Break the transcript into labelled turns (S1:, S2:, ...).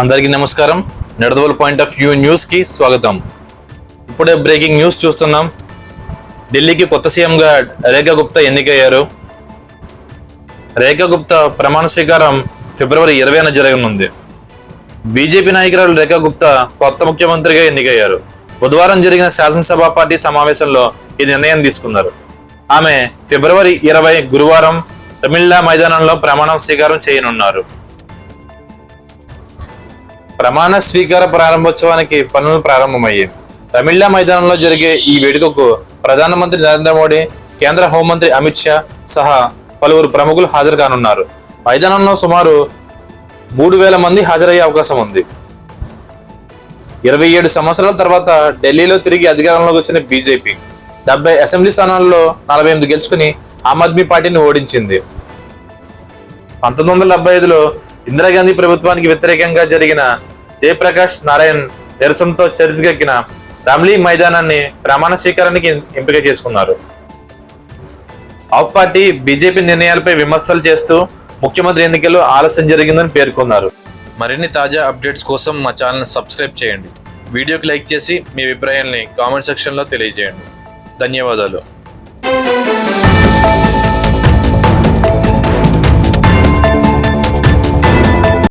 S1: అందరికీ నమస్కారం. నెడదవల్ point of view న్యూస్కి స్వాగతం. ఇప్పుడే బ్రేకింగ్ న్యూస్ చూస్తున్నాం. ఢిల్లీకి కొత్త సీఎంగా రేఖా గుప్తా ఎన్నికయ్యారు. రేఖా గుప్తా ప్రమాణ స్వీకారం ఫిబ్రవరి ఇరవైన జరగనుంది. బీజేపీ నాయకురాలు రేఖా గుప్తా కొత్త ముఖ్యమంత్రిగా ఎన్నికయ్యారు. బుధవారం జరిగిన శాసనసభ పార్టీ సమావేశంలో ఈ నిర్ణయం తీసుకున్నారు. ఆమె ఫిబ్రవరి ఇరవై గురువారం తమిళ మైదానంలో ప్రమాణ స్వీకారం చేయనున్నారు. ప్రమాణ స్వీకార ప్రారంభోత్సవానికి పనులు ప్రారంభమయ్యాయి. తమిళ మైదానంలో జరిగే ఈ వేడుకకు ప్రధానమంత్రి నరేంద్ర మోడీ కేంద్ర హోంమంత్రి అమిత్ షా సహా పలువురు ప్రముఖులు హాజరు కానున్నారు. మైదానంలో సుమారు మూడు వేల మంది హాజరయ్యే అవకాశం ఉంది. ఇరవై ఏడు సంవత్సరాల తర్వాత ఢిల్లీలో తిరిగి అధికారంలోకి వచ్చిన బీజేపీ డెబ్బై అసెంబ్లీ స్థానాల్లో నలభై ఎనిమిది గెలుచుకుని ఆమ్ ఆద్మీ పార్టీని ఓడించింది. పంతొమ్మిది వందల డెబ్బై ఐదులో ఇందిరాగాంధీ ప్రభుత్వానికి వ్యతిరేకంగా జరిగిన జయప్రకాష్ నారాయణ్ నిరసనతో చరిత్రకెక్కిన రామ్లీ మైదానాన్ని ప్రమాణ స్వీకారానికి ఎంపిక చేసుకున్నారు. ఆప్ పార్టీ బీజేపీ నిర్ణయాలపై విమర్శలు చేస్తూ ముఖ్యమంత్రి ఎన్నికల్లో ఆలస్యం జరిగిందని పేర్కొన్నారు. మరిన్ని తాజా అప్డేట్స్ కోసం మా ఛానల్ సబ్స్క్రైబ్ చేయండి. వీడియోకి లైక్ చేసి మీ అభిప్రాయాల్ని కామెంట్ సెక్షన్లో తెలియజేయండి. ధన్యవాదాలు.